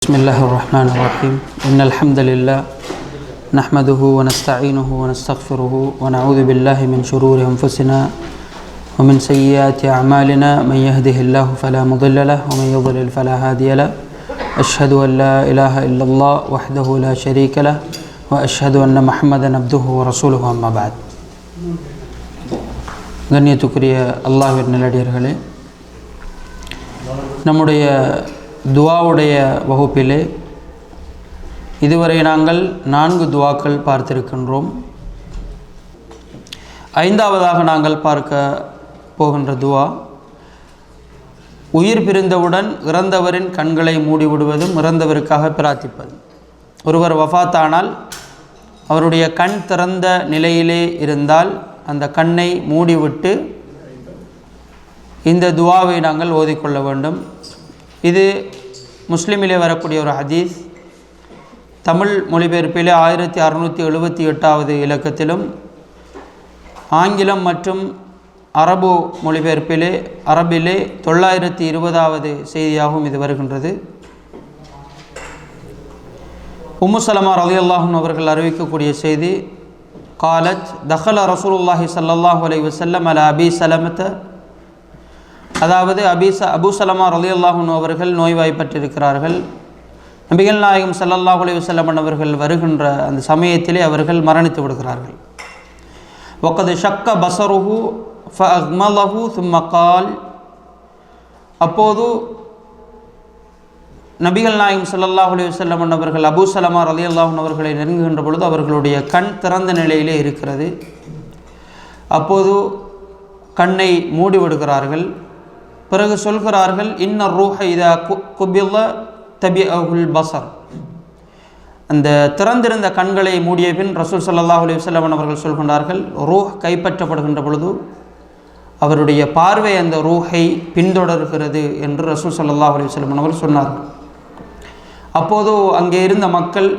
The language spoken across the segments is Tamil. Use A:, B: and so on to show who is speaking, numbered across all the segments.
A: بسم الله الرحمن الرحيم. إن الحمد لله نحمده ونستعينه ونستغفره ونعوذ بالله من شرور أنفسنا ومن سيئات أعمالنا. من يهده الله فلا مضل له ومن يضلل فلا هادي له. أشهد أن لا إله إلا الله وحده لا شريك له وأشهد أن محمدا عبده ورسوله. أما بعد. கண்ணியத்துக்குரிய அல்லாஹ் நல்லடியார்களே நம்முடைய துவாவுடைய வகுப்பிலே இதுவரை நாங்கள் நான்கு துவாக்கள் பார்த்திருக்கின்றோம். ஐந்தாவதாக நாங்கள் பார்க்க போகின்ற துவா உயிர் பிரிந்தவுடன் இறந்தவரின் கண்களை மூடிவிடுவதும் இறந்தவருக்காக பிரார்த்திப்பது. ஒருவர் வஃபாத்தானால் அவருடைய கண் திறந்த நிலையிலே இருந்தால் அந்த கண்ணை மூடிவிட்டு இந்த துவாவை நாங்கள் ஓதிக்கொள்ள வேண்டும். இது முஸ்லீமிலே வரக்கூடிய ஒரு ஹதீஸ். தமிழ் மொழிபெயர்ப்பிலே ஆயிரத்தி அறுநூற்றி எழுபத்தி எட்டாவது இலக்கத்திலும் ஆங்கிலம் மற்றும் அரபு மொழிபெயர்ப்பிலே அரபிலே தொள்ளாயிரத்தி இருபதாவது செய்தியாகவும் இது வருகின்றது. உம்முசலமா சலமா அவர்கள் அறிவிக்கக்கூடிய செய்தி காலத் தஹல ரசூலுல்லாஹி ஸல்லல்லாஹு அலைஹி வசல்லம் அல அபி சலமத்தை அதாவது அபீச அபுசலமா ரலி அல்லாஹூன் அவர்கள் நோய்வாய்ப்பட்டிருக்கிறார்கள். நபிகள் நாயகம் ஸல்லல்லாஹு அலைஹி வஸல்லம் அவர்கள் வருகின்ற அந்த சமயத்திலே அவர்கள் மரணித்து விடுகிறார்கள். ஒக்கது ஷக்க பசருஹு ஃப அக்மலஹு சும்மக்கால் அப்போது நபிகள் நாயகம் ஸல்லல்லாஹு அலைஹி வஸல்லம் அவர்கள் அபு சலமா ரலி அல்லாஹூன் அவர்களை நெருங்குகின்ற பொழுது அவர்களுடைய கண் திறந்த நிலையிலே இருக்கிறது. அப்போது கண்ணை மூடிவிடுகிறார்கள் பிறகு சொல்கிறார்கள் இன்ன ரூஹ இதா குபில்ல தபி அகுல் பசர். அந்த திறந்திருந்த கண்களை மூடிய பின் ரசூல் சல்லாஹ் அலி வல்லம் அவர்கள் சொல்கின்றார்கள் ரூஹ் கைப்பற்றப்படுகின்ற பொழுது அவருடைய பார்வை அந்த ரூஹை பின்தொடர்கிறது என்று ரசூல் சல்லாஹ் அலி வல்லம் அவர்கள் சொன்னார்கள். அப்போது அங்கே இருந்த மக்கள்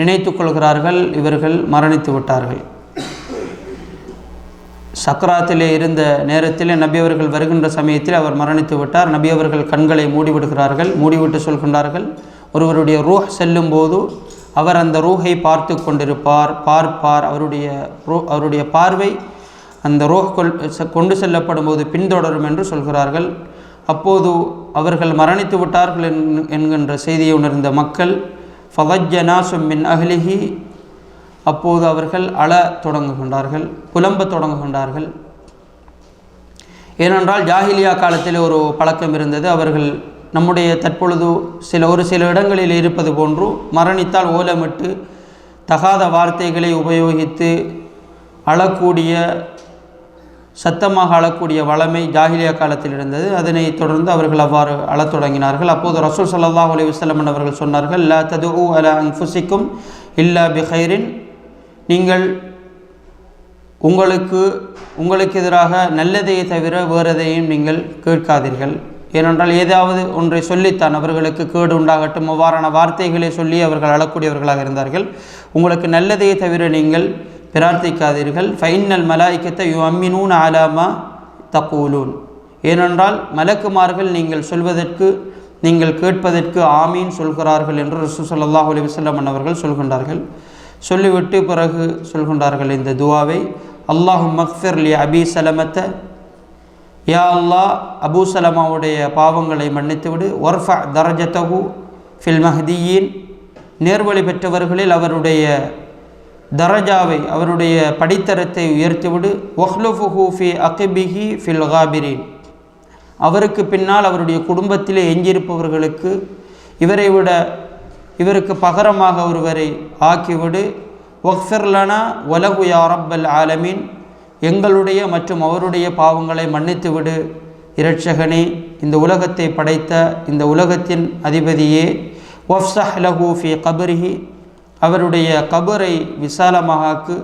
A: நினைத்து கொள்கிறார்கள் இவர்கள் மரணித்து விட்டார்கள். சக்கராத்திலே இருந்த நேரத்தில் நபி அவர்கள் வருகின்ற சமயத்தில் அவர் மரணித்து விட்டார். நபி அவர்கள் கண்களை மூடிவிடுகிறார்கள் மூடிவிட்டு சொல்கின்றார்கள். ஒருவருடைய ரூஹ் செல்லும் போது அவர் அந்த ரூஹை பார்த்து கொண்டிருப்பார். பார்ப்பார் அவருடைய ரூ அவருடைய பார்வை அந்த ரூஹ் கொள் கொண்டு செல்லப்படும் போது பின்தொடரும் என்று சொல்கிறார்கள். அப்போது அவர்கள் மரணித்து விட்டார்கள் என்கின்ற செய்தியை உணர்ந்த மக்கள் ஃபவஜ்ஜனாசும் மின் அஹ்லிஹி அப்போது அவர்கள் அழ தொடங்குகின்றார்கள் புலம்ப தொடங்குகின்றார்கள். ஏனென்றால் ஜாகிலியா காலத்தில் ஒரு பழக்கம் இருந்தது. அவர்கள் நம்முடைய தற்பொழுது சில ஒரு சில இடங்களில் இருப்பது போன்று மரணித்தால் ஓலமிட்டு தகாத வார்த்தைகளை உபயோகித்து அழக்கூடிய சத்தமாக அழக்கூடிய வளமை ஜாகிலியா காலத்தில் இருந்தது. அதனை தொடர்ந்து அவர்கள் அவ்வாறு அழத் தொடங்கினார்கள். அப்போது ரசூல் சல்லாஹ் அலி வஸ்லமன் அவர்கள் சொன்னார்கள் லா தது அல ஃபுசிக்கும் இல்லா பிஹைரின் நீங்கள் உங்களுக்கு உங்களுக்கு எதிராக நல்லதையே தவிர வேறு எதையும் நீங்கள் கேட்காதீர்கள். ஏனென்றால் ஏதாவது ஒன்றை சொல்லித்தான் அவர்களுக்கு கேடு உண்டாகட்டும். அவ்வாறான வார்த்தைகளை சொல்லி அவர்கள் அழக்கூடியவர்களாக இருந்தார்கள். உங்களுக்கு நல்லதையே தவிர நீங்கள் பிரார்த்திக்காதீர்கள். Final மலாய்க்கத்தை U அம்மினூன் ஆலாமா தக்கூலூன். ஏனென்றால் மலக்குமார்கள் நீங்கள் சொல்வதற்கு நீங்கள் கேட்பதற்கு ஆமீன் சொல்கிறார்கள் என்று ரசூ சல்லாஹூ அலி வல்லம் அவர்கள் சொல்கின்றார்கள். சொல்லிவிட்டு பிறகு சொல்கின்றார்கள் இந்த துவாவை. அல்லாஹு மக்ஃபிர் லி அபி சலமத்தை. யா அல்லாஹ் அபூ சலமாவுடைய பாவங்களை மன்னித்துவிடு. ஒர்ஃபா தரஜத்தகு ஃபில் மஹதியின். நேர்வழி பெற்றவர்களில் அவருடைய தரஜாவை அவருடைய படித்தரத்தை உயர்த்திவிடு. ஒஹ்லுஃபு ஃபி அகிபிஹி ஃபில் காபிரின். அவருக்கு பின்னால் அவருடைய குடும்பத்திலே எஞ்சியிருப்பவர்களுக்கு இவரை விட இவருக்கு பகரமாக ஒருவரை ஆக்கிவிடு. ஒக்ஃபிர்லனா ஒலகு யாரப்பல் ஆலமீன். எங்களுடைய மற்றும் அவருடைய பாவங்களை மன்னித்து விடு இரட்சகனே இந்த உலகத்தை படைத்த இந்த உலகத்தின் அதிபதியே ஒஃப்சஹ் லஹூ ஃபி கபரிஹி. அவருடைய கபரை விசாலமாகாக்கு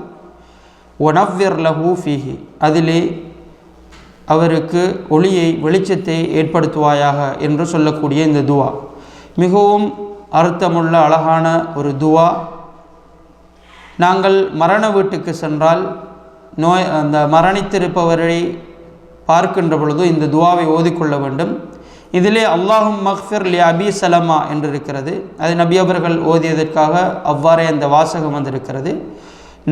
A: ஒனவ்விர் லஹூ ஃபீஹி. அதிலே அவருக்கு ஒளியை வெளிச்சத்தை ஏற்படுத்துவாயாக என்று சொல்லக்கூடிய இந்த துவா. மிகவும் அர்த்தமுள்ள அழகான ஒரு துவா. நாங்கள் மரண வீட்டுக்கு சென்றால் நோய் அந்த மரணித்திருப்பவரை பார்க்கின்ற பொழுது இந்த துவாவை ஓதிக்கொள்ள வேண்டும். இதிலே அல்லாஹும் மக்ஃபிர் லி அபி சலமா என்று இருக்கிறது அது நபி அவர்கள் ஓதியதற்காக அவ்வாறே அந்த வாசகம் வந்திருக்கிறது.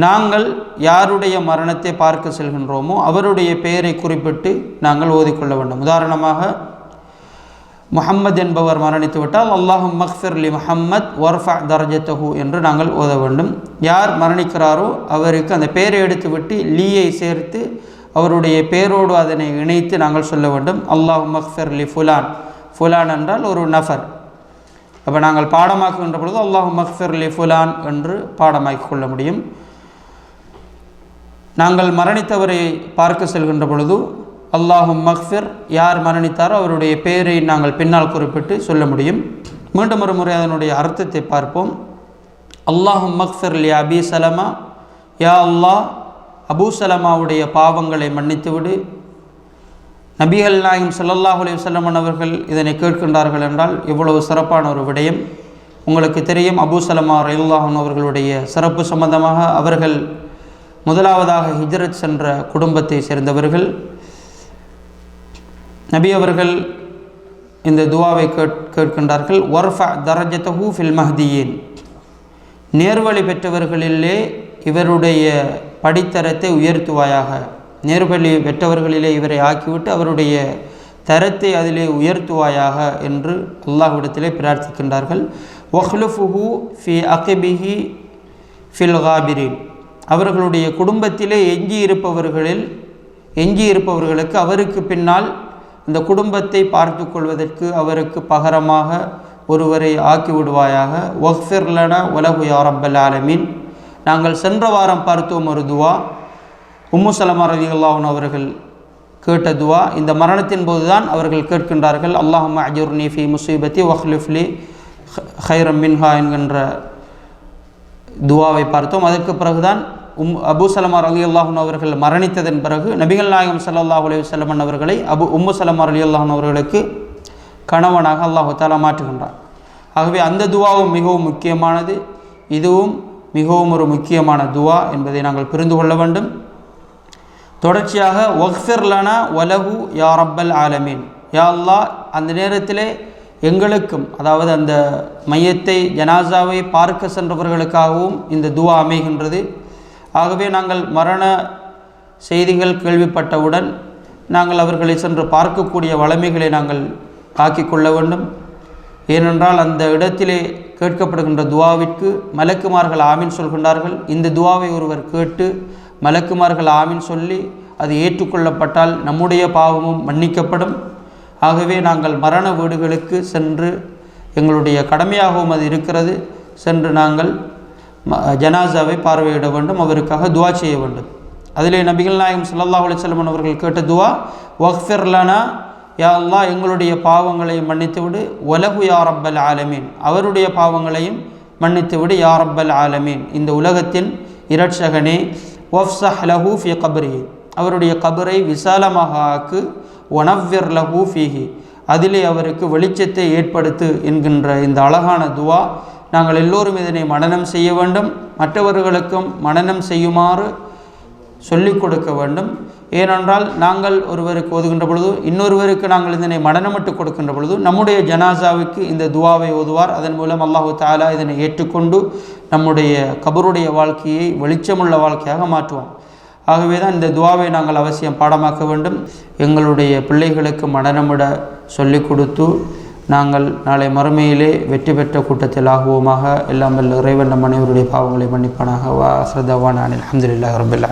A: நாங்கள் யாருடைய மரணத்தை பார்க்க செல்கின்றோமோ அவருடைய பெயரை குறிப்பிட்டு நாங்கள் ஓதிக்கொள்ள வேண்டும். உதாரணமாக முஹம்மத் என்பவர் மரணித்து விட்டால் அல்லாஹும் மக்ஃபிர்லி முஹம்மத் ஒர்ஃபா தரஜத்தஹு என்று நாங்கள் ஓத வேண்டும். யார் மரணிக்கிறாரோ அவருக்கு அந்த பெயரை எடுத்து விட்டு லீயை சேர்த்து அவருடைய பெயரோடு அதனை இணைத்து நாங்கள் சொல்ல வேண்டும். அல்லாஹ் மக்ஃபிர்லி ஃபுலான் ஃபுலான் என்றால் ஒரு நஃபர் அப்போ நாங்கள் பாடமாக்குகின்ற பொழுது அல்லாஹ் மக்ஃபிர்லி ஃபுலான் என்று பாடமாக்கிக் கொள்ள முடியும். நாங்கள் மரணித்தவரை பார்க்க செல்கின்ற பொழுது அல்லாஹும் மக்ஃபிர். யார் மரணித்தாரோ அவருடைய பெயரை நாங்கள் பின்னால் குறிப்பிட்டு சொல்ல முடியும். மீண்டும் ஒரு முறை அதனுடைய அர்த்தத்தை பார்ப்போம். அல்லாஹும் மக்ஃபிர் லி அபி சலமா. யா அல்லாஹ் அபூ சலமாவுடைய பாவங்களை மன்னித்துவிடு. நபிகள் நாயகம் ஸல்லல்லாஹு அலைஹி வஸல்லம் அவர்கள் இதனை கேட்கின்றார்கள் என்றால் இவ்வளவு சிறப்பான ஒரு விடயம். உங்களுக்கு தெரியும் அபூ சலமா ரயில்லாஹன் அவர்களுடைய சிறப்பு சம்பந்தமாக அவர்கள் முதலாவதாக ஹிஜ்ரத் சென்ற குடும்பத்தை சேர்ந்தவர்கள். நபி அவர்கள் இந்த துவாவை கேட் கேட்கின்றார்கள் ஒர்ஃபா தரஜத்தஹூ ஃபில் மஹ்தியின். நேர்வழி பெற்றவர்களிலே இவருடைய படித்தரத்தை உயர்த்துவாயாக. நேர்வழி பெற்றவர்களிலே இவரை ஆக்கிவிட்டு அவருடைய தரத்தை அதிலே உயர்த்துவாயாக என்று அல்லாஹ்விடத்திலே பிரார்த்திக்கின்றார்கள். ஒஹ்லுஃபுஹு ஃபி அகிபிஹி ஃபில் காபிரின். அவர்களுடைய குடும்பத்திலே எஞ்சி இருப்பவர்களில் எஞ்சி இருப்பவர்களுக்கு அவருக்கு பின்னால் இந்த குடும்பத்தை பார்த்து கொள்வதற்கு அவருக்கு பகரமாக ஒருவரை ஆக்கி விடுவாயாக ஒஃபிர்லன உலகு யாரப்பல் ஆலமீன். நாங்கள் சென்ற வாரம் பார்த்தோம் ஒரு துவா. உம்மு சலமா ரதி அவர்கள் கேட்ட துவா. இந்த மரணத்தின் போதுதான் அவர்கள் கேட்கின்றார்கள். அல்லாஹம் அஜூர் நீஃபி முசீபத்தி வஹ்லிஃப்லி ஹைரம் மின்ஹா என்கின்ற துவாவை பார்த்தோம். அதற்கு பிறகுதான் உம் அபு சலமா அலி அல்லாஹன் அவர்கள் மரணித்ததன் பிறகு நபிகள் நாயகம் சல்லாஹ் அலி வஸல்லம் அவர்களை அபு உம்மு சலமா அலி அல்லாஹன் அவர்களுக்கு கணவனாக அல்லாஹு தாலா மாற்றுகின்றார் ஆகவே அந்த துவாவும் மிகவும் முக்கியமானது. இதுவும் மிகவும் ஒரு முக்கியமான துவா என்பதை நாங்கள் புரிந்து கொள்ள வேண்டும். தொடர்ச்சியாக ஒக்ஃபிர் லனா வலகு யா ரப்பல் ஆலமீன். யா அல்லாஹ் அந்த நேரத்திலே எங்களுக்கும் அதாவது அந்த மையத்தை ஜனாசாவை பார்க்க சென்றவர்களுக்காகவும் இந்த துவா அமைகின்றது. ஆகவே நாங்கள் மரண செய்திகள் கேள்விப்பட்டவுடன் நாங்கள் அவர்களை சென்று பார்க்கக்கூடிய வளமைகளை நாங்கள் ஆக்கிக் கொள்ள வேண்டும். ஏனென்றால் அந்த இடத்திலே கேட்கப்படுகின்ற துவாவிற்கு மலக்குமார்கள் ஆமீன் சொல்கின்றார்கள். இந்த துவாவை ஒருவர் கேட்டு மலக்குமார்கள் ஆமீன் சொல்லி அது ஏற்றுக்கொள்ளப்பட்டால் நம்முடைய பாவமும் மன்னிக்கப்படும். ஆகவே நாங்கள் மரண வீடுகளுக்கு சென்று எங்களுடைய கடமையாகவும் அது இருக்கிறது. சென்று நாங்கள் ஜனாசாவை பார்வையிட வேண்டும் அவருக்காக துவா செய்ய வேண்டும். அதிலே நபிகள் நாயகம் ஸல்லல்லாஹு அலிசல்லமன் அவர்கள் கேட்ட துவா வக்ஃபிர் யா அல்லா எங்களுடைய பாவங்களை மன்னித்துவிடு. உலகு யா ரப்பல் ஆலமீன். அவருடைய பாவங்களையும் மன்னித்துவிடு யா ரப்பல் ஆலமீன். இந்த உலகத்தின் இரட்சகனே ஒஃப்சஹ் லஹூ ஃபி கபரி அவருடைய கபரை விசாலமாக ஆக்கு ஒனவ்விர் லஹூ ஃபீஹி. அதிலே அவருக்கு வெளிச்சத்தை ஏற்படுத்து என்கின்ற இந்த அழகான துவா நாங்கள் எல்லோரும் இதனை மனனம் செய்ய வேண்டும். மற்றவர்களுக்கும் மனனம் செய்யுமாறு சொல்லிக் கொடுக்க வேண்டும். ஏனென்றால் நாங்கள் ஒருவருக்கு ஓதுகின்ற பொழுது இன்னொருவருக்கு நாங்கள் இதனை மடனமிட்டு கொடுக்கின்ற பொழுது நம்முடைய ஜனாசாவுக்கு இந்த துவாவை ஓதுவார். அதன் மூலம் அல்லாஹு தாலா இதனை ஏற்றுக்கொண்டு நம்முடைய கபருடைய வாழ்க்கையை வெளிச்சமுள்ள வாழ்க்கையாக மாற்றுவோம் ஆகவே தான் இந்த துவாவை நாங்கள் அவசியம் பாடமாக்க வேண்டும். எங்களுடைய பிள்ளைகளுக்கு மடனமிட சொல்லிக் கொடுத்து நாங்கள் நாளை மறுமையிலே வெற்றி பெற்ற கூட்டத்தில் ஆகுவோமாக. எல்லாம் இறைவன் நம் அனைவருடைய பாவங்களை மன்னிப்பானாக. வா அஸ்ரதவான் அனில் அஹமதுல்லாஹ் ரபில்